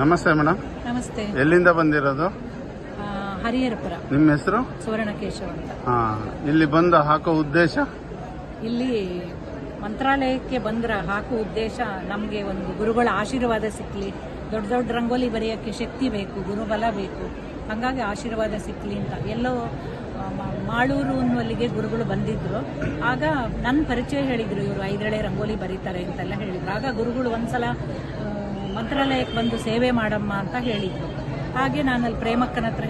ನಮಸ್ತೆ ಮೇಡಮ್. ನಮಸ್ತೆ. ಎಲ್ಲಿಂದ ಬಂದಿರೋದು? ಆ, ಹರಿಹರಪುರ. ನಿಮ್ಮ ಹೆಸರು? ಸುವರ್ಣಕೇಶವ ಅಂತ. ಹಾ ಇಲ್ಲಿ ಬಂದು ಹಾಕೋ ಉದ್ದೇಶ? ಇಲ್ಲಿ ಮಂತ್ರಾಲಯಕ್ಕೆ ಬಂದ್ರ ಹಾಕೋ ಉದ್ದೇಶ ನಮಗೆ ಒಂದು ಗುರುಗಳ ಆಶೀರ್ವಾದ ಸಿಕ್ಕಲಿ ದೊಡ್ಡ ದೊಡ್ಡ ರಂಗೋಲಿ ಬರೆಯೋಕ್ಕೆ ಶಕ್ತಿ ಬೇಕು ಗುರುಬಲ ಬೇಕು. ಹಾಗಾಗಿ ಆಶೀರ್ವಾದ ಸಿಕ್ಕಲಿ ಅಂತ. ಎಲ್ಲೋ ಆ, ಮ- ಮಾಳೂರು ಅನ್ನುವಲ್ಲಿಗೆ ಗುರುಗಳು ಬಂದಿದ್ರು. ಆಗ ನನ್ನ ಪರಿಚಯ ಹೇಳಿದ್ರು ಇವರು ಐದಳೆ ರಂಗೋಲಿ ಬರೀತಾರೆ ಅಂತೆಲ್ಲ ಹೇಳಿದ್ರು. ಆಗ ಗುರುಗಳು ಒಂದ್ಸಲ ಆ, ಮಂತ್ರಾಲಯಕ್ಕೆ ಬಂದು ಸೇವೆ ಮಾಡಮ್ಮ ಅಂತ ಹೇಳಿದ್ರು. ಹಾಗೆ ನಾನು ಅಲ್ಲಿ ಪ್ರೇಮಕ್ಕನ ಹತ್ರ